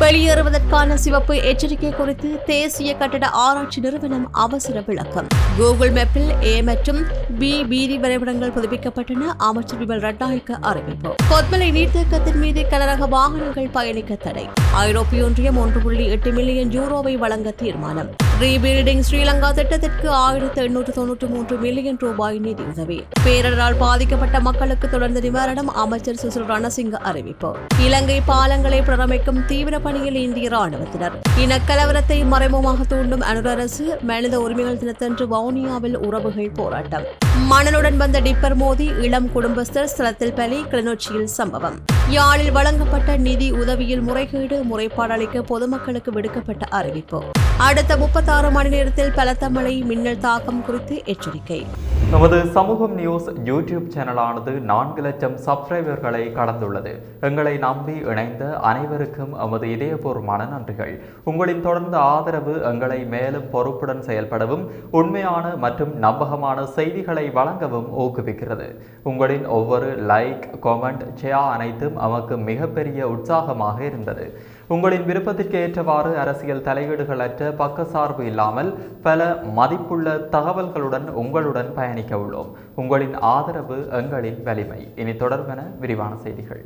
வெளியேறுவதற்கான சிவப்பு எச்சரிக்கை குறித்து தேசிய கட்டட ஆராய்ச்சி நிறுவனம் அவசர விளக்கம். கூகுள் மேப்பில் ஏ மற்றும் பி வீதி வரைபடங்கள் புதுப்பிக்கப்பட்டன. அமைச்சர் விமல் ரட்டாய்க்கு அறிவிப்பு. கொத்மலை நீர்த்தேக்கத்தின் மீது கனரக வாகனங்கள் பயணிக்க தடை. ஐரோப்பிய ஒன்றியம் ஒன்று புள்ளி எட்டு மில்லியன் யூரோவை வழங்க தீர்மானம். ரீபில்டிங் ஸ்ரீலங்கா திட்டத்திற்கு ஆயிரத்து எண்ணூற்று தொன்னூற்று மூன்று மில்லியன் ரூபாய் நிதியுதவி. பேரரால் பாதிக்கப்பட்ட மக்களுக்கு தொடர்ந்து நிவாரணம் அமைச்சர் சுசில் ரணசிங்க அறிவிப்பு. இலங்கை பாலங்களை பிரமிக்கும் தீவிர பணியில் இந்திய ராணுவத்தினர். இனக்கலவரத்தை மறைமுகமாக தூண்டும் அனுர அரசு மனித உரிமைகள் தினத்தன்று வவுனியாவில் உறவுகள் போராட்டம். மணலுடன் வந்த டிப்பர் மோதி இளம் குடும்பஸ்தர் ஸ்தலத்தில் பலி கிளிநொச்சியில் சம்பவம். யாழில் வழங்கப்பட்ட நிதி உதவியில் முறைகேடு முறைப்பாடு அளிக்க பொதுமக்களுக்கு விடுக்கப்பட்ட அறிவிப்பு. அடுத்த முப்பத்தாறு மணி நேரத்தில் பலத்த மழை மின்னல் தாக்கம் குறித்து எச்சரிக்கை. நமது சமூகம் நியூஸ் யூடியூப் சேனலானது நான்கு லட்சம் சப்ஸ்கிரைபர்களை கடந்துள்ளது. எங்களை நம்பி இணைந்த அனைவருக்கும் எமது இதயபூர்வமான நன்றிகள். உங்களின் தொடர்ந்த ஆதரவு எங்களை மேலும் பொறுப்புடன் செயல்படவும் உண்மையான மற்றும் நம்பகமான செய்திகளை வழங்கவும் ஊக்குவிக்கிறது. உங்களின் ஒவ்வொரு லைக் கமெண்ட் ஷேர் அனைத்தும் நமக்கு மிகப்பெரிய உற்சாகமாக இருந்தது. உங்களின் விருப்பத்திற்கு ஏற்றவாறு அரசியல் தலையீடுகளற்ற பக்கசார்பு இல்லாமல் பல மதிப்புள்ள தகவல்களுடன் உங்களுடன் பயணிக்க உள்ளோம். உங்களின் ஆதரவு எங்களின் வலிமை. இனி தொடர்பென விரிவான செய்திகள்.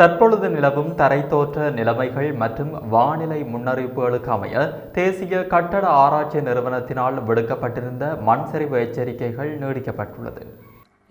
தற்பொழுது நிலவும் தரைத்தோற்ற நிலைமைகள் மற்றும் வானிலை முன்னறிவிப்புகளுக்கு அமைய தேசிய கட்டட ஆராய்ச்சி நிறுவனத்தினால் விடுக்கப்பட்டிருந்த மண்சரிவு எச்சரிக்கைகள் நீடிக்கப்பட்டுள்ளது.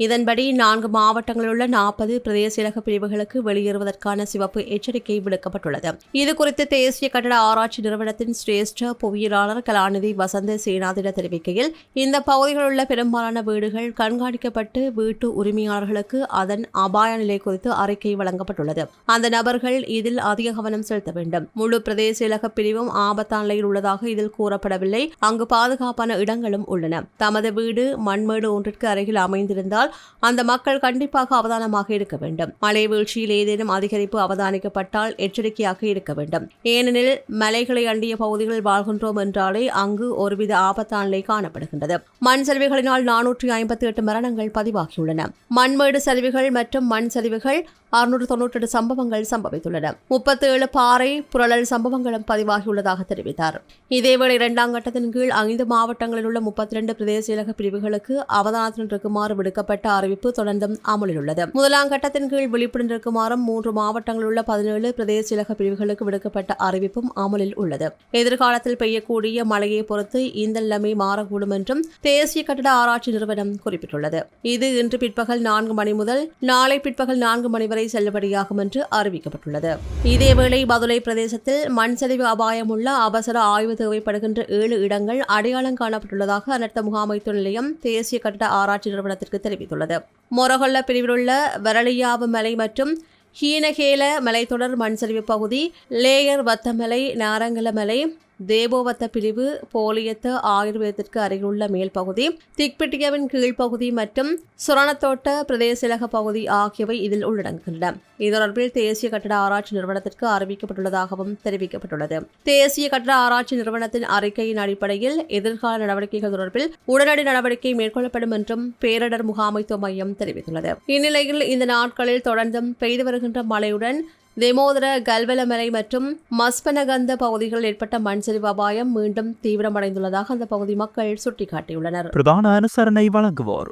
இதன்படி நான்கு மாவட்டங்களில் உள்ள நாற்பது பிரதேச இலக பிரிவுகளுக்கு வெளியேறுவதற்கான சிவப்பு எச்சரிக்கை விடுக்கப்பட்டுள்ளது. இதுகுறித்து தேசிய கட்டட ஆராய்ச்சி நிறுவனத்தின் சிரேஷ்ட புவியியலாளர் கலாநிதி வசந்த சேனாதிட தெரிவிக்கையில் இந்த பகுதிகளில் உள்ள பெரும்பாலான வீடுகள் கண்காணிக்கப்பட்டு வீட்டு உரிமையாளர்களுக்கு அதன் அபாய நிலை குறித்து அறிக்கை வழங்கப்பட்டுள்ளது. அந்த நபர்கள் இதில் அதிக கவனம் செலுத்த வேண்டும். முழு பிரதேச இலக பிரிவும் ஆபத்தான நிலையில் உள்ளதாக இதில் கூறப்படவில்லை. அங்கு பாதுகாப்பான இடங்களும் உள்ளன. தமது வீடு மண்மேடு ஒன்றிற்கு அருகில் அமைந்திருந்தால் அந்த மக்கள் கண்டிப்பாக அவதானமாக இருக்க வேண்டும். மழை வீழ்ச்சியில் ஏதேனும் அதிகரிப்பு அவதானிக்கப்பட்டால் எச்சரிக்கையாக இருக்க வேண்டும். ஏனெனில் மலைகளை அண்டிய பகுதிகளில் வாழ்கின்றோம் என்றாலே அங்கு ஒருவித ஆபத்தான நிலை காணப்படுகின்றது. மண் சரிவுகளினால் நானூற்றி ஐம்பத்தி எட்டு மரணங்கள் பதிவாகியுள்ளன. மண்மேடு சரிவுகள் மற்றும் மண் சரிவுகள் அறுநூற்று தொன்னூற்றி எட்டு சம்பவங்கள் சம்பவித்துள்ளன. முப்பத்தி ஏழு பாறை புரளல் சம்பவங்களும் பதிவாகியுள்ளதாக தெரிவித்தார். இதேவேளை இரண்டாம் கட்டத்தின் கீழ் ஐந்து மாவட்டங்களில் உள்ள முப்பத்தி இரண்டு பிரதேச இலக பிரிவுகளுக்கு அவதானத்தில் இருக்குமாறு விடுக்கப்பட்ட அறிவிப்பு தொடர்ந்தும் அமலில் உள்ளது முதலாம் கட்டத்தின் கீழ் விழிப்புடன் இருக்குமாறும் மூன்று மாவட்டங்களில் உள்ள பதினேழு பிரதேச இலக பிரிவுகளுக்கு விடுக்கப்பட்ட அறிவிப்பும் அமலில் உள்ளது. எதிர்காலத்தில் பெய்யக்கூடிய மழையை பொறுத்து இந்த நிலைமை மாறக்கூடும் என்றும் தேசிய கட்டட ஆராய்ச்சி நிறுவனம் குறிப்பிட்டுள்ளது. இது இன்று பிற்பகல் நான்கு மணி முதல் நாளை பிற்பகல் நான்கு மணி வரை செல்லுபடியாகும் என்று அறிவிக்கப்பட்டுள்ளது. இதேவேளை பதுளை பிரதேசத்தில் மண் சரிவு அபாயம் உள்ள அவசர ஆய்வு தேவைப்படுகின்ற ஏழு இடங்கள் அடையாளம் காணப்பட்டுள்ளதாக அனர்த்த முகாமைத்துவ நிலையம் தேசிய கட்டட ஆராய்ச்சி நிறுவனத்திற்கு தெரிவித்துள்ளது. மொரகொல்ல பிரிவில் உள்ள வரலியாவு மலை மற்றும் ஹீனகேல மலைத்தொடர் மண்சரிவு பகுதி லேயர் வத்தமலை நாரங்கல மலை தேபோவத்த பிரிவு போலியத்து ஆயுர்வேதத்திற்கு அருகிலுள்ள மேல் பகுதி திக்பிட்டியவின் கீழ்ப்பகுதி மற்றும் சுரணத்தோட்ட பிரதேசலக பகுதி ஆகியவை இதில் உள்ளடங்குகின்றன. இது தொடர்பில் தேசிய கட்டட ஆராய்ச்சி நிறுவனத்திற்கு அறிவிக்கப்பட்டுள்ளதாகவும் தெரிவிக்கப்பட்டுள்ளது. தேசிய கட்டட ஆராய்ச்சி நிறுவனத்தின் அறிக்கையின் அடிப்படையில் எதிர்கால நடவடிக்கைகள் தொடர்பில் உடனடி நடவடிக்கை மேற்கொள்ளப்படும் என்றும் பேரிடர் முகாமைத்துவ மையம் தெரிவித்துள்ளது. இந்நிலையில் இந்த நாட்களில் தொடர்ந்தும் பெய்து வருகின்ற மழையுடன் தெமோதர கல்வலமலை மற்றும் மஸ்பனகந்த பகுதிகளில் ஏற்பட்ட மண்சரிவு அபாயம் மீண்டும் தீவிரமடைந்துள்ளதாக அந்த பகுதி மக்கள் சுட்டிக்காட்டியுள்ளனர். பிரதான அனுசரணை வழங்குவோர்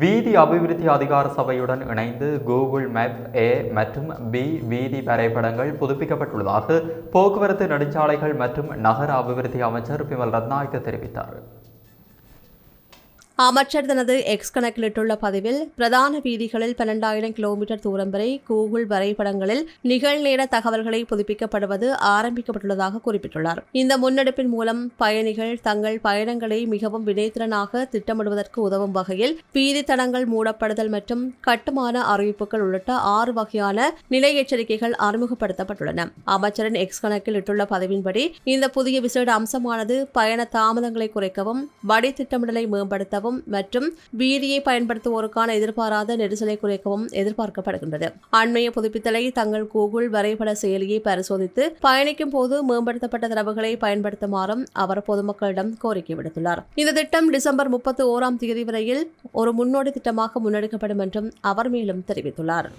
வீதி அபிவிருத்தி அதிகார சபையுடன் இணைந்து கூகுள் மேப் ஏ மற்றும் பி வீதி வரைபடங்கள் புதுப்பிக்கப்பட்டுள்ளதாக போக்குவரத்து நெடுஞ்சாலைகள் மற்றும் நகர அபிவிருத்தி அமைச்சர் பிமல் ரத்நாயக்க தெரிவித்தார். அமைச்சர் தனது எக்ஸ் கணக்கிலிட்டுள்ள பதிவில் பிரதான வீதிகளில் பன்னெண்டாயிரம் கிலோமீட்டர் தூரம் வரை கூகுள் வரைபடங்களில் நிகழ்நேர தகவல்களை புதுப்பிக்கப்படுவது ஆரம்பிக்கப்பட்டுள்ளதாக குறிப்பிட்டுள்ளார். இந்த முன்னெடுப்பின் மூலம் பயணிகள் தங்கள் பயணங்களை மிகவும் வினைத்திறனாக திட்டமிடுவதற்கு உதவும் வகையில் வீதி தடங்கள் மூடப்படுதல் மற்றும் கட்டுமான அறிவிப்புகள் உள்ளிட்ட ஆறு வகையான நிலை எச்சரிக்கைகள் அறிமுகப்படுத்தப்பட்டுள்ளன. அமைச்சரின் எக்ஸ் கணக்கில் இட்டுள்ள பதிவின்படி இந்த புதிய விசேட அம்சமானது பயண தாமதங்களை குறைக்கவும் வடி திட்டமிடலை மேம்படுத்தவும் குறைக்கவும் மற்றும் பீதியை பயன்படுத்துவோருக்கான எதிர்பாராத நெரிசலை குறைக்கவும் எதிர்பார்க்கப்படுகின்றது. அண்மைய புதுப்பித்தலை தங்கள் கூகுள் வரைபட செயலியை பரிசோதித்து பயணிக்கும் போது மேம்படுத்தப்பட்ட தரவுகளை பயன்படுத்துமாறும் அவர் பொதுமக்களிடம் கோரிக்கை விடுத்துள்ளார். இந்த திட்டம் டிசம்பர் முப்பத்தி ஓராம் தேதி வரையில் ஒரு முன்னோடி திட்டமாக முன்னெடுக்கப்படும் என்றும் அவர் மேலும் தெரிவித்துள்ளார்.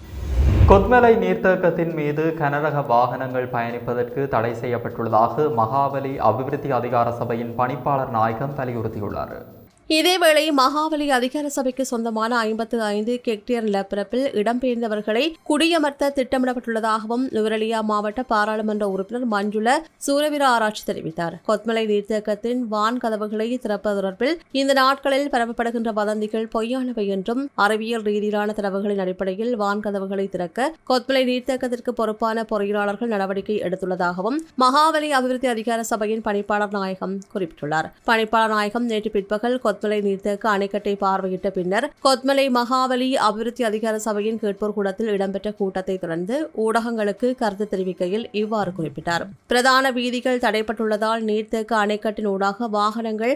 கொத்மலை நீர்த்தேக்கத்தின் மீது கனரக வாகனங்கள் பயணிப்பதற்கு தடை செய்யப்பட்டுள்ளதாக மகாபலி அபிவிருத்தி அதிகார சபையின் பணிப்பாளர் நாயகம் வலியுறுத்தியுள்ளார். இதேவேளை மகாபலி அதிகார சபைக்கு சொந்தமான ஐம்பத்து ஐந்து ஹெக்டேர் நிலப்பரப்பில் இடம்பெயர்ந்தவர்களை குடியமர்த்த திட்டமிடப்பட்டுள்ளதாகவும் நுவரெலியா மாவட்ட பாராளுமன்ற உறுப்பினர் மஞ்சுள சூரவீர ஆராய்ச்சி தெரிவித்தார். கொத்மலை நீர்த்தேக்கத்தின் வான் கதவுகளை திறப்பது தொடர்பில் இந்த நாட்களில் பரப்பப்படுகின்ற வதந்திகள் பொய்யானவை என்றும் அறிவியல் ரீதியிலான தரவுகளின் அடிப்படையில் வான் கதவுகளை திறக்க கொத்மலை நீர்த்தேக்கத்திற்கு பொறுப்பான பொறியியலாளர்கள் நடவடிக்கை எடுத்துள்ளதாகவும் மகாவலி அபிவிருத்தி அதிகார சபையின் பணிப்பாளர் நாயகம் குறிப்பிட்டுள்ளார். பணிப்பாளர் நாயகம் நேற்று பிற்பகல் கொத் கொத்மலை நீர்த்தேக்க அணைக்கட்டை பார்வையிட்ட பின்னர் கொத்மலை மகாவலி அபிவிருத்தி அதிகார சபையின் கேட்போர் கூடத்தில் இடம்பெற்ற கூட்டத்தை தொடர்ந்து ஊடகங்களுக்கு கருத்து தெரிவிக்கையில் இவ்வாறு குறிப்பிட்டார். பிரதான வீதிகள் தடைப்பட்டுள்ளதால் நீர்த்தேக்க அணைக்கட்டின் ஊடாக வாகனங்கள்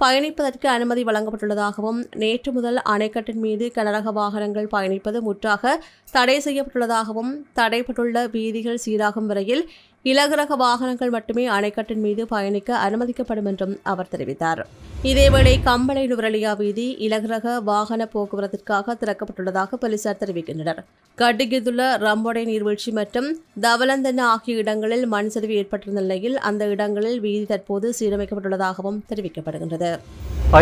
பயணிப்பதற்கு அனுமதி வழங்கப்பட்டுள்ளதாகவும் நேற்று முதல் அணைக்கட்டின் மீது கனரக வாகனங்கள் பயணிப்பது முற்றாக தடை செய்யப்பட்டுள்ளதாகவும் தடைப்பட்டுள்ள வீதிகள் சீராகும் வரையில் இலகுரக வாகனங்கள் மட்டுமே அணைக்கட்டின் மீது பயணிக்க அனுமதிக்கப்படும் என்றும் அவர் தெரிவித்தார். இதேவேளை கம்பளை நுவரலியா வீதி இலகுரக வாகன போக்குவரத்திற்காக திறக்கப்பட்டுள்ளதாக போலீசார் தெரிவிக்கின்றனர். கடுகிதுள்ள ரம்போடை நீர்வீழ்ச்சி மற்றும் தவலந்தன ஆகிய இடங்களில் மண் சரிவு ஏற்பட்டிருந்த நிலையில் அந்த இடங்களில் வீதி தற்போது சீரமைக்கப்பட்டுள்ளதாகவும் தெரிவிக்கப்படுகின்றது.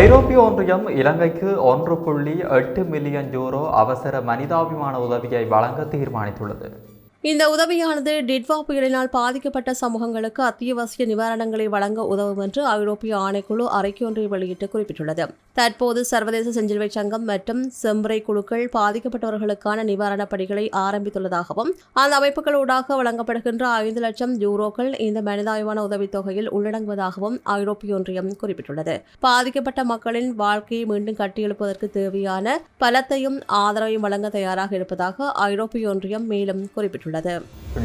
ஐரோப்பிய ஒன்றியம் இலங்கைக்கு ஒன்று புள்ளி எட்டு மில்லியன் யூரோ அவசர மனிதாபிமான உதவியை வழங்க தீர்மானித்துள்ளது. இந்த உதவியானது டிட்வா புயலினால் பாதிக்கப்பட்ட சமூகங்களுக்கு அத்தியாவசிய நிவாரணங்களை வழங்க உதவும் என்று ஐரோப்பிய ஆணைக்குழு அறிக்கையொன்றை வெளியிட்டு குறிப்பிட்டுள்ளது. தற்போது சர்வதேச செஞ்சிலுவை சங்கம் மற்றும் செம்பறை குழுக்கள் பாதிக்கப்பட்டவர்களுக்கான நிவாரணப் பணிகளை ஆரம்பித்துள்ளதாகவும் அந்த அமைப்புகளூடாக வழங்கப்படுகின்ற ஐந்து லட்சம் யூரோக்கள் இந்த மனிதாய்வான உதவித் தொகையில் உள்ளடங்குவதாகவும் ஐரோப்பிய ஒன்றியம் குறிப்பிட்டுள்ளது. பாதிக்கப்பட்ட மக்களின் வாழ்க்கையை மீண்டும் கட்டியெழுப்பதற்கு தேவையான பலத்தையும் ஆதரவையும் வழங்க தயாராக இருப்பதாக ஐரோப்பிய ஒன்றியம் மேலும் குறிப்பிட்டுள்ளது.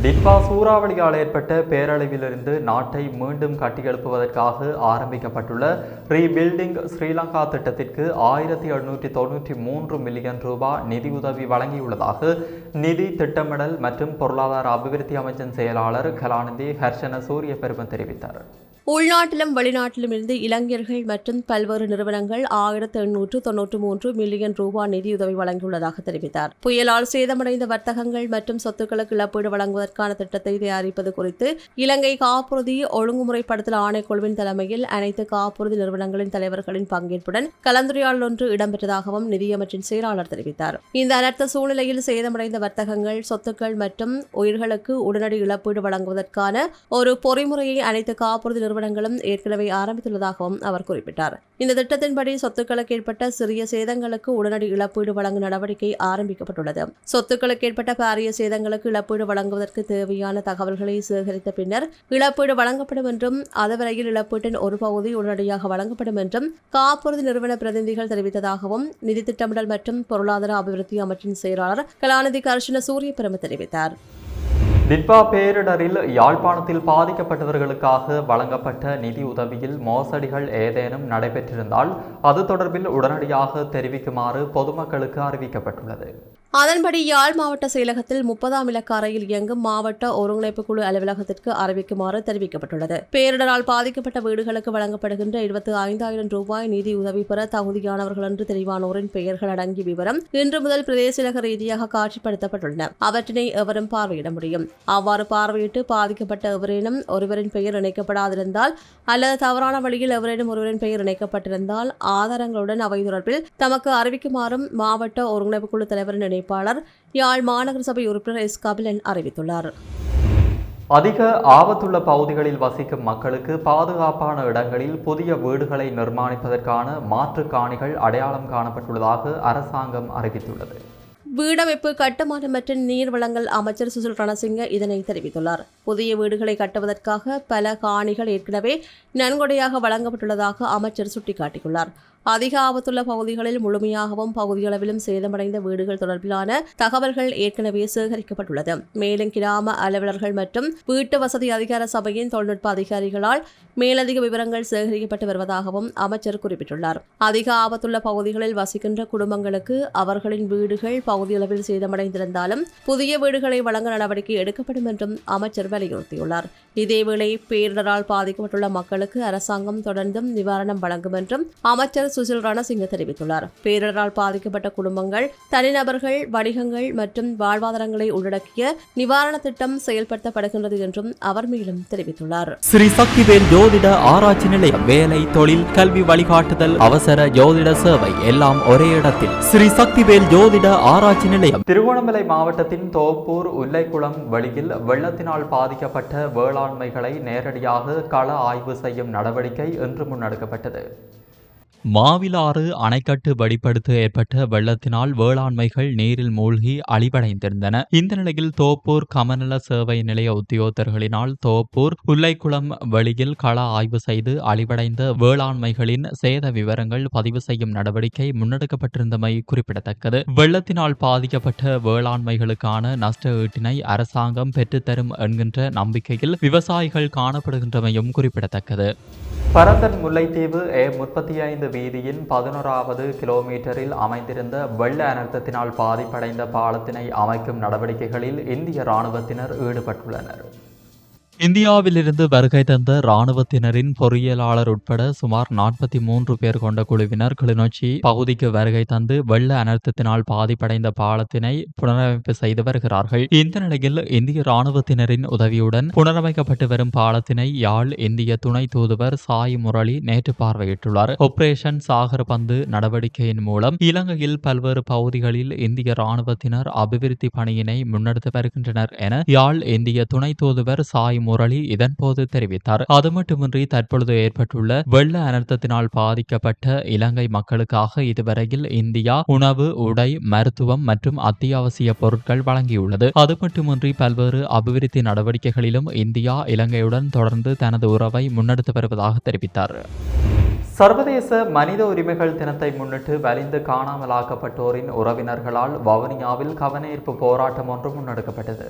டிட்வா சூறாவளியால் ஏற்பட்ட பேரழிவிலிருந்து நாட்டை மீண்டும் கட்டியெழுப்புவதற்காக ஆரம்பிக்கப்பட்டுள்ள ரீபில்டிங் ஸ்ரீலங்கா திட்டத்திற்கு ஆயிரத்தி எழுநூற்றி தொண்ணூற்றி மூன்று மில்லியன் ரூபாய் நிதியுதவி வழங்கியுள்ளதாக நிதி திட்டமிடல் மற்றும் பொருளாதார அபிவிருத்தி அமைச்சின் செயலாளர் கலாநிதி ஹர்ஷன சூரிய பெருமன் தெரிவித்தார். உள்நாட்டிலும் வெளிநாட்டிலும் இருந்து இளைஞர்கள் மற்றும் பல்வேறு நிறுவனங்கள் ஆயிரத்து எண்ணூற்று தொன்னூற்று மூன்று மில்லியன் ரூபாய் நிதியுதவி வழங்கியுள்ளதாக தெரிவித்தார். புயலால் சேதமடைந்த வர்த்தகங்கள் மற்றும் சொத்துக்களுக்கு இழப்பீடு வழங்குவதற்கான திட்டத்தை தயாரிப்பது குறித்து இலங்கை காப்புறுதி ஒழுங்குமுறைப்படுத்தல் ஆணைக்குழுவின் தலைமையில் அனைத்து காப்புறுதி நிறுவனங்களின் தலைவர்களின் பங்கேற்புடன் கலந்துரையாடல் ஒன்று இடம்பெற்றதாகவும் நிதியமைச்சின் செயலாளர் தெரிவித்தார். இந்த அனர்த்த சூழ்நிலையில் சேதமடைந்த வர்த்தகங்கள் சொத்துக்கள் மற்றும் உயிர்களுக்கு உடனடி இழப்பீடு வழங்குவதற்கான ஒரு பொறிமுறையை அனைத்து காப்புறுதி நிறுவனங்களும் ஏற்கனவே ஆரம்பித்துள்ளதாகவும் அவர் குறிப்பிட்டார். இந்த திட்டத்தின்படி சொத்துக்களுக்கு ஏற்பட்ட சிறிய சேதங்களுக்கு உடனடி இழப்பீடு வழங்கும் நடவடிக்கை ஆரம்பிக்கப்பட்டுள்ளது. சொத்துக்களுக்கு ஏற்பட்ட பாரிய சேதங்களுக்கு இழப்பீடு வழங்குவதற்கு தேவையான தகவல்களை சேகரித்த பின்னர் இழப்பீடு வழங்கப்படும் என்றும் அதுவரையில் இழப்பீட்டின் ஒரு பகுதி உடனடியாக வழங்கப்படும் என்றும் காப்புறுதி நிறுவன பிரதிநிதிகள் தெரிவித்ததாகவும் நிதி திட்டமிடல் மற்றும் பொருளாதார அபிவிருத்தி அமைச்சின் செயலாளர் கலாநிதி கர்ஷன சூரிய பெருமை தெரிவித்தார். டிட்வா பேரிடரில் யாழ்ப்பாணத்தில் பாதிக்கப்பட்டவர்களுக்காக வழங்கப்பட்ட நிதி உதவியில் மோசடிகள் ஏதேனும் நடைபெற்றிருந்தால் அது தொடர்பில் உடனடியாக தெரிவிக்குமாறு பொதுமக்களுக்கு அறிவிக்கப்பட்டுள்ளது. அதன்படி யாழ் மாவட்ட செயலகத்தில் முப்பதாம் இலக்க அறையில் இயங்கும் மாவட்ட ஒருங்கிணைப்பு குழு அலுவலகத்திற்கு அறிவிக்குமாறு தெரிவிக்கப்பட்டுள்ளது. பேரிடரால் பாதிக்கப்பட்ட வீடுகளுக்கு வழங்கப்படுகின்ற இருபத்தி ஐந்தாயிரம் ரூபாய் நிதி உதவி பெற தகுதியானவர்கள் என்று தெரிவானோரின் பெயர்கள் அடங்கிய விவரம் இன்று முதல் பிரதேசலக ரீதியாக காட்சிப்படுத்தப்பட்டுள்ளன. அவற்றினை எவரும் பார்வையிட முடியும். அவ்வாறு பார்வையிட்டு பாதிக்கப்பட்ட எவரேனும் ஒருவரின் பெயர் இணைக்கப்படாதிருந்தால் அல்லது தவறான வழியில் எவரேனும் ஒருவரின் பெயர் இணைக்கப்பட்டிருந்தால் ஆதாரங்களுடன் அவை தொடர்பில் தமக்கு அறிவிக்குமாறும் மாவட்ட ஒருங்கிணைப்பு குழு தலைவரின் இணைப்பாளர் யாழ் மாநகர சபை உறுப்பினர் எஸ். கபிலன் அறிவித்துள்ளார். அதிக ஆபத்துள்ள பகுதிகளில் வசிக்கும் மக்களுக்கு பாதுகாப்பான இடங்களில் புதிய வீடுகளை நிர்மாணிப்பதற்கான மாற்று காணிகள் அடையாளம் காணப்பட்டுள்ளதாக அரசாங்கம் அறிவித்துள்ளது. வீடமைப்பு கட்டுமானம் மற்றும் நீர் வளங்கள் அமைச்சர் சுசில் ரணசிங்க இதனை தெரிவித்துள்ளார். புதிய வீடுகளை கட்டுவதற்காக பல காணிகள் ஏற்கனவே நன்கொடையாக வழங்கப்பட்டுள்ளதாக அமைச்சர் சுட்டிக்காட்டியுள்ளார். அதிக ஆபத்துள்ள பகுதிகளில் முழுமையாகவும் பகுதியளவிலும் சேதமடைந்த வீடுகள் தொடர்பிலான தகவல்கள் ஏற்கனவே சேகரிக்கப்பட்டுள்ளது. மேலும் கிராம அலுவலர்கள் மற்றும் வீட்டு வசதி அதிகார சபையின் தொழில்நுட்ப அதிகாரிகளால் மேலதிக விவரங்கள் சேகரிக்கப்பட்டு வருவதாகவும் அமைச்சர் குறிப்பிட்டுள்ளார். அதிக ஆபத்துள்ள பகுதிகளில் வசிக்கின்ற குடும்பங்களுக்கு அவர்களின் வீடுகள் பகுதியளவில் சேதமடைந்திருந்தாலும் புதிய வீடுகளை வழங்க நடவடிக்கை எடுக்கப்படும் என்றும் அமைச்சர் வலியுறுத்தியுள்ளார். இதேவேளை பேரிடரால் பாதிக்கப்பட்டுள்ள மக்களுக்கு அரசாங்கம் தொடர்ந்தும் நிவாரணம் வழங்கும் என்றும் அமைச்சர் சுசில் ரணசிங்க தெரிவித்துள்ளார். பேரிடரால் பாதிக்கப்பட்ட குடும்பங்கள் தனிநபர்கள் வணிகங்கள் மற்றும் வாழ்வாதாரங்களை உள்ளடக்கிய நிவாரண திட்டம் செயல்படுத்தப்படுகின்றது என்றும் அவர் மேலும் தெரிவித்துள்ளார். ஸ்ரீ சக்திவேல் ஜோதிட ஆராய்ச்சி நிலையம் வேலை தொழில் கல்வி வழிகாட்டுதல் அவசர ஜோதிட சேவை எல்லாம் ஒரே இடத்தில். ஸ்ரீ சக்திவேல் ஜோதிட ஆராய்ச்சி நிலையம். திருகோணமலை மாவட்டத்தின் தோப்பூர் உல்லைக்குளம் வழியில் வெள்ளத்தினால் பாதிக்கப்பட்ட வேளாண்மைகளை நேரடியாக கள ஆய்வு செய்யும் நடவடிக்கை இன்று முன்னெடுக்கப்பட்டது. மாவிலாறு அணைக்கட்டு வெடிப்படுத்த ஏற்பட்ட வெள்ளத்தினால் வேளாண்மைகள் நீரில் மூழ்கி அழிவடைந்திருந்தன. இந்த நிலையில் தோப்பூர் கமநல சேவை நிலைய உத்தியோகத்தர்களினால் தோப்பூர் உள்ளைக்குளம் வழியில் கள ஆய்வு செய்து அழிவடைந்த வேளாண்மைகளின் சேத விவரங்கள் பதிவு செய்யும் நடவடிக்கை முன்னெடுக்கப்பட்டிருந்தமை குறிப்பிடத்தக்கது. வெள்ளத்தினால் பாதிக்கப்பட்ட வேளாண்மைகளுக்கான நஷ்ட ஈட்டினை அரசாங்கம் பெற்றுத்தரும் என்கின்ற நம்பிக்கையில் விவசாயிகள் காணப்படுகின்றமையும் குறிப்பிடத்தக்கது. பரந்தன் முல்லைத்தீவு ஏ முப்பத்தி ஐந்து வீதியின் பதினோராவது கிலோமீட்டரில் அமைந்திருந்த வெள்ள அனர்த்தத்தினால் பாதிப்படைந்த பாலத்தினை அமைக்கும் நடவடிக்கைகளில் இந்திய இராணுவத்தினர் ஈடுபட்டுள்ளனர். இந்தியாவிலிருந்து வருகை தந்த இராணுவத்தினரின் பொறியியலாளர் உட்பட சுமார் நாற்பத்தி மூன்று பேர் கொண்ட குழுவினர் கிளிநொச்சி பகுதிக்கு வருகை தந்து வெள்ள அனர்த்தத்தினால் பாதிப்படைந்த பாலத்தினை புனரமைப்பு செய்து வருகிறார்கள். இந்த நிலையில் இந்திய இராணுவத்தினரின் உதவியுடன் புனரமைக்கப்பட்டு வரும் பாலத்தினை யாழ் இந்திய துணை தூதுவர் சாய் முரளி நேற்று பார்வையிட்டுள்ளார். ஆபரேஷன் சாகர் பந்து நடவடிக்கையின் மூலம் இலங்கையில் பல்வேறு பகுதிகளில் இந்திய இராணுவத்தினர் அபிவிருத்தி பணியினை முன்னெடுத்து வருகின்றனர் என யாழ் இந்திய துணை தூதுவர் சாய் முரளி இதன்போது தெரிவித்தார். அது மட்டுமின்றி தற்பொழுது ஏற்பட்டுள்ள வெள்ள அனர்த்தத்தினால் பாதிக்கப்பட்ட இலங்கை மக்களுக்காக இதுவரையில் இந்தியா உணவு உடை மருத்துவம் மற்றும் அத்தியாவசிய பொருட்கள் வழங்கியுள்ளது. அது மட்டுமின்றி பல்வேறு அபிவிருத்தி நடவடிக்கைகளிலும் இந்தியா இலங்கையுடன் தொடர்ந்து தனது உறவை முன்னெடுத்து வருவதாக தெரிவித்தார். சர்வதேச மனித உரிமைகள் தினத்தை முன்னிட்டு வலிந்து காணாமலாக்கப்பட்டோரின் உறவினர்களால் வவுனியாவில் கவனஈர்ப்பு போராட்டம் ஒன்று முன்னெடுக்கப்பட்டது.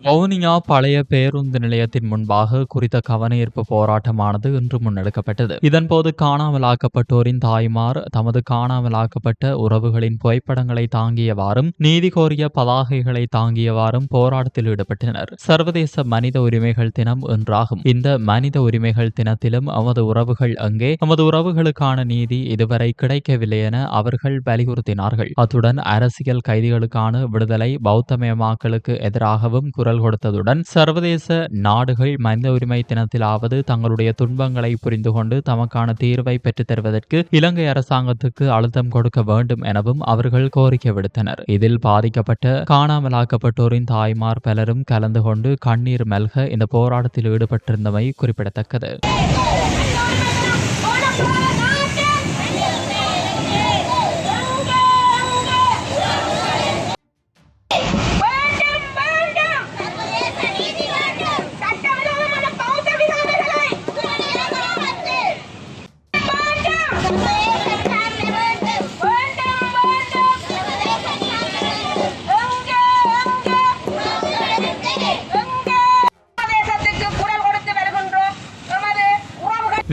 வவுனியா பழைய பேருந்து நிலையத்தின் முன்பாக குறித்த கவனஈர்ப்பு போராட்டமானது இன்று முன்னெடுக்கப்பட்டது. இதன்போது காணாமலாக்கப்பட்டோரின் தாய்மார் தமது காணாமலாக்கப்பட்ட உறவுகளின் புகைப்படங்களை தாங்கியவாறும் நீதி கோரிய பதாகைகளை தாங்கியவாறும் போராட்டத்தில் ஈடுபட்டனர். சர்வதேச மனித உரிமைகள் தினம் என்றாகும் இந்த மனித உரிமைகள் தினத்திலும் நமது உறவுகள் அங்கே நமது உறவுகளுக்கான நீதி இதுவரை கிடைக்கவில்லை என அவர்கள் வலியுறுத்தினார்கள். அத்துடன் அரசியல் கைதிகளுக்கான விடுதலை பௌத்தமயமாக்கலுக்கு எதிராகவும் குரல் கொடுத்ததுடன் சர்வதேச நாடுகள் மனித உரிமை தினத்திலாவது தங்களுடைய துன்பங்களை புரிந்து கொண்டு தமக்கான தீர்வை பெற்றுத் தருவதற்கு இலங்கை அரசாங்கத்துக்கு அழுத்தம் கொடுக்க வேண்டும் எனவும் அவர்கள் கோரிக்கை விடுத்தனர். இதில் பாதிக்கப்பட்ட காணாமலாக்கப்பட்டோரின் தாய்மார் பலரும் கலந்து கொண்டு கண்ணீர் மல்க இந்த போராட்டத்தில் ஈடுபட்டிருந்தமை குறிப்பிடத்தக்கது.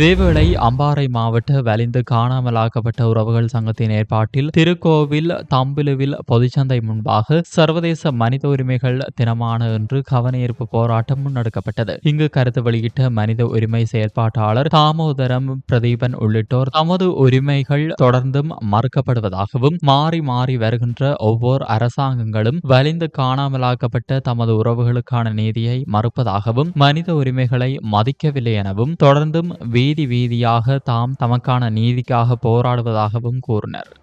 இதேவேளை அம்பாறை மாவட்ட வலிந்து காணாமலாக்கப்பட்ட உறவுகள் சங்கத்தின் ஏற்பாட்டில் திருக்கோவில் தம்பிலுவில் பொதுச்சந்தை முன்பாக சர்வதேச மனித உரிமைகள் தினமான இன்று கவனஈர்ப்பு போராட்டம் முன்னெடுக்கப்பட்டது. இங்கு கருத்து வெளியிட்ட மனித உரிமை செயற்பாட்டாளர் தாமோதரம் பிரதீபன் உள்ளிட்டோர் தமது உரிமைகள் தொடர்ந்தும் மறுக்கப்படுவதாகவும் மாறி மாறி வருகின்ற ஒவ்வொரு அரசாங்கங்களும் வலிந்து காணாமலாக்கப்பட்ட தமது உறவுகளுக்கான நீதியை மறுப்பதாகவும் மனித உரிமைகளை மதிக்கவில்லை எனவும் தொடர்ந்தும் வீதி வீதியாக தாம் தமக்கான நீதிக்காக போராடுவதாகவும் கூறினர்.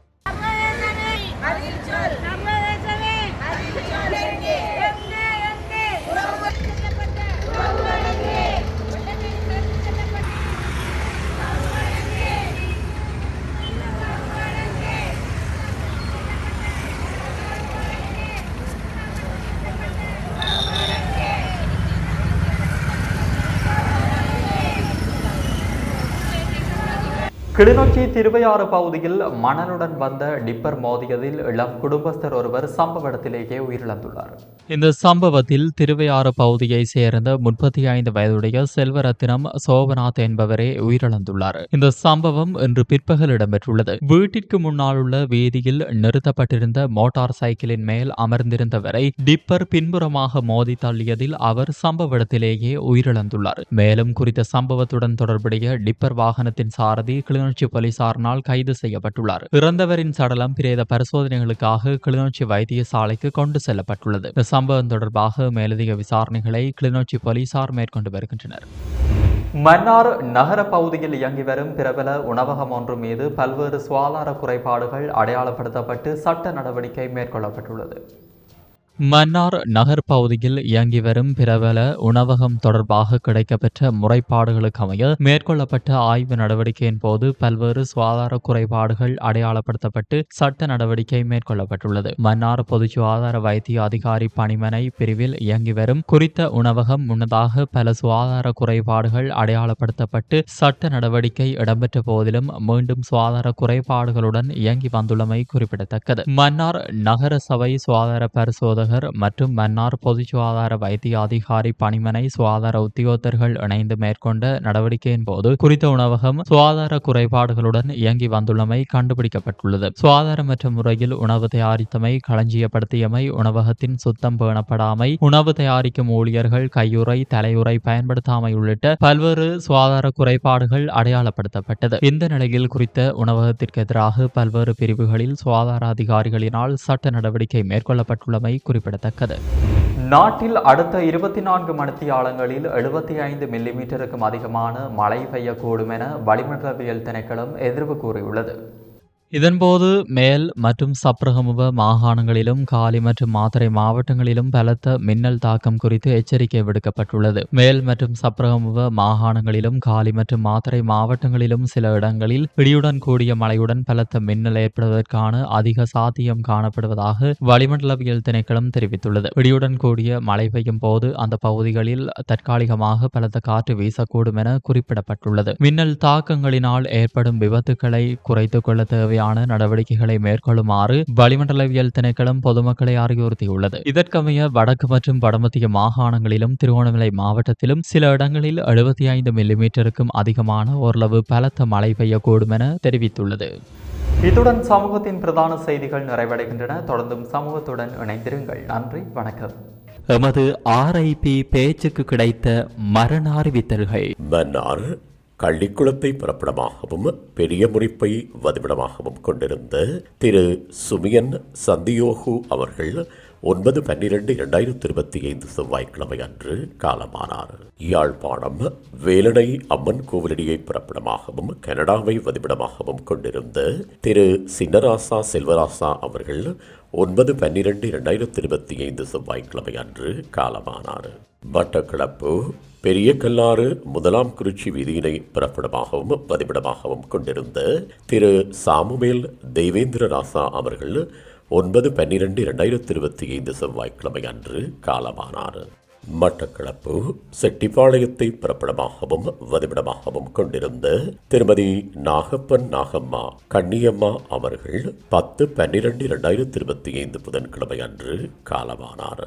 கிளிநொச்சி திருவையாறு பகுதியில் மணலுடன் வந்த டிப்பர் மோதியதில் இளம் குடும்பஸ்தர் ஒருவர் சம்பவ இடத்திலேயே உயிரிழந்துள்ளார். இந்த சம்பவத்தில் திருவையாறு பகுதியைச் சேர்ந்த முப்பத்தி ஐந்து வயதுடைய செல்வரத்தினம் சோபநாத் என்பவரே உயிரிழந்துள்ளார். இந்த சம்பவம் இன்று பிற்பகல் இடம்பெற்றுள்ளது. வீட்டிற்கு முன்னால் உள்ள வீதியில் நிறுத்தப்பட்டிருந்த மோட்டார் சைக்கிளின் மேல் அமர்ந்திருந்தவரை டிப்பர் பின்புறமாக மோதி தள்ளியதில் அவர் சம்பவ இடத்திலேயே உயிரிழந்துள்ளார். மேலும் குறித்த சம்பவத்துடன் தொடர்புடைய டிப்பர் வாகனத்தின் சாரதி கிளிநொச்சி போலீசாரினால் கைது செய்யப்பட்டுள்ளார். இறந்தவரின் சடலம் பிரேத பரிசோதனைகளுக்காக கிளிநொச்சி வைத்தியசாலைக்கு கொண்டு செல்லப்பட்டுள்ளது. இந்த சம்பவம் தொடர்பாக மேலதிக விசாரணைகளை கிளிநொச்சி போலீசார் மேற்கொண்டு வருகின்றனர். மன்னார் நகர பகுதியில் இயங்கி வரும் பிரபல உணவகம் ஒன்று மீது பல்வேறு சுகாதார குறைபாடுகள் அடையாளப்படுத்தப்பட்டு சட்ட நடவடிக்கை மேற்கொள்ளப்பட்டுள்ளது. மன்னார் நகர் பகுதியில் இயங்கி வரும் பிரபல உணவகம் தொடர்பாக கிடைக்கப்பெற்ற முறைப்பாடுகளுக்கு அமைய மேற்கொள்ளப்பட்ட ஆய்வு நடவடிக்கையின் போது பல்வேறு சுகாதார குறைபாடுகள் அடையாளப்படுத்தப்பட்டு சட்ட நடவடிக்கை மேற்கொள்ளப்பட்டுள்ளது. மன்னார் பொது சுகாதார வைத்திய அதிகாரி பணிமனை பிரிவில் இயங்கி வரும் குறித்த உணவகம் முன்னதாக பல சுகாதார குறைபாடுகள் அடையாளப்படுத்தப்பட்டு சட்ட நடவடிக்கை இடம்பெற்ற போதிலும் மீண்டும் சுகாதார குறைபாடுகளுடன் இயங்கி வந்துள்ளமை குறிப்பிடத்தக்கது. மன்னார் நகர சபை சுகாதார பரிசோதகர் மற்றும் மன்னார் பொது சுகாதார வைத்திய அதிகாரி பணிமனை சுகாதார உத்தியோகத்தர்கள் இணைந்து மேற்கொண்ட நடவடிக்கையின் போது குறித்த உணவகம் சுகாதார குறைபாடுகளுடன் இயங்கி வந்துள்ளமை கண்டுபிடிக்கப்பட்டுள்ளது. சுகாதாரமற்ற முறையில் உணவு தயாரித்தமை களஞ்சியப்படுத்தியமை உணவகத்தின் சுத்தம் பேணப்படாமை உணவு தயாரிக்கும் ஊழியர்கள் கையுறை தலையுறை பயன்படுத்தாமை உள்ளிட்ட பல்வேறு சுகாதார குறைபாடுகள் அடையாளப்படுத்தப்பட்டது. இந்த நிலையில் குறித்த உணவகத்திற்கு எதிராக பல்வேறு பிரிவுகளில் சுகாதார அதிகாரிகளினால் சட்ட நடவடிக்கை மேற்கொள்ளப்பட்டுள்ளமை குறிப்பிடத்தக்கது. நாட்டில் அடுத்த இருபத்தி நான்கு மணித்தியாலங்களில் எழுபத்தி ஐந்து மில்லிமீட்டருக்கும் அதிகமான மழை பெய்யக்கூடும் என வளிமண்டலவியல் திணைக்களம் எதிர்வு கூறியுள்ளது. இதன்போது மேல் மற்றும் சப்ரகமுவ மாகாணங்களிலும் காலி மற்றும் மாத்தறை மாவட்டங்களிலும் பலத்த மின்னல் தாக்கம் குறித்து எச்சரிக்கை விடுக்கப்பட்டுள்ளது. மேல் மற்றும் சப்ரகமுவ மாகாணங்களிலும் காலி மற்றும் மாத்தறை மாவட்டங்களிலும் சில இடங்களில் இடியுடன் கூடிய மழையுடன் பலத்த மின்னல் ஏற்படுவதற்கான அதிக சாத்தியம் காணப்படுவதாக வளிமண்டலவியல் திணைக்களம் தெரிவித்துள்ளது. இடியுடன் கூடிய மழை பெய்யும் போது அந்த பகுதிகளில் தற்காலிகமாக பலத்த காற்று வீசக்கூடும் என குறிப்பிடப்பட்டுள்ளது. மின்னல் தாக்கங்களினால் ஏற்படும் விபத்துக்களை குறைத்துக் கொள்ள தேவையான நடவடிக்கைகளை மேற்கொள்ளுமாறு வளிமண்டலவியல் திணைக்களம் பொதுமக்களை அறிவுறுத்தியுள்ளது. இதற்கமைய வடக்கு மற்றும் வடமத்திய மாகாணங்களிலும் திருகோணமலை மாவட்டத்திலும் சில இடங்களில் எழுபத்தி ஐந்து மில்லிமீட்டருக்கும் அதிகமான ஓரளவு பலத்த மழை பெய்யக்கூடும் என தெரிவித்துள்ளது. இத்துடன் சமூகத்தின் பிரதான செய்திகள் நிறைவடைகின்றன. தொடர்ந்தும் சமூகத்துடன் இணைந்திருங்கள். நன்றி. வணக்கம். எமது ஆர்ஐபி பேச்சுக்கு கிடைத்த மரண அறிவித்தல்கள். கள்ளிக்குளத்தை பிறப்பிடமாகவும் பெரிய முறிப்பை வதிவிடமாகவும் கொண்டிருந்த திரு. சுமியன் சந்தியோகு அவர்கள் ஒன்பது பன்னிரண்டு இரண்டாயிரத்தி இருபத்தி ஐந்து செவ்வாய்க்கிழமை அன்று காலமானார். யாழ்ப்பாணம் வேலனை அம்மன் கோவிலடியை பிறப்பிடமாகவும் கனடாவை வதிவிடமாகவும் கொண்டிருந்த திரு. சின்னராசா செல்வராசா அவர்கள் ஒன்பது பன்னிரண்டு இரண்டாயிரத்தி இருபத்தி ஐந்து செவ்வாய்க்கிழமை அன்று காலமானார். மட்டக்களப்பு பெரிய கல்லாறு முதலாம் குறிச்சி வீதியினை பிறப்பிடமாகவும் பதிவிடமாகவும் கொண்டிருந்த திரு சாமுவேல் தெய்வேந்திர ராசா அவர்கள் ஒன்பது பன்னிரெண்டு இரண்டாயிரத்தி இருபத்தி ஐந்து செவ்வாய்க்கிழமை அன்று காலமானார். மட்டக்களப்பு செட்டிப்பாளையத்தை பிறப்பிடமாகவும் வதிவிடமாகவும் கொண்டிருந்த திருமதி நாகப்பன் நாகம்மா கண்ணியம்மா அவர்கள் பத்து பன்னிரெண்டு இரண்டாயிரத்தி இருபத்தி ஐந்து புதன்கிழமை அன்று காலமானார்.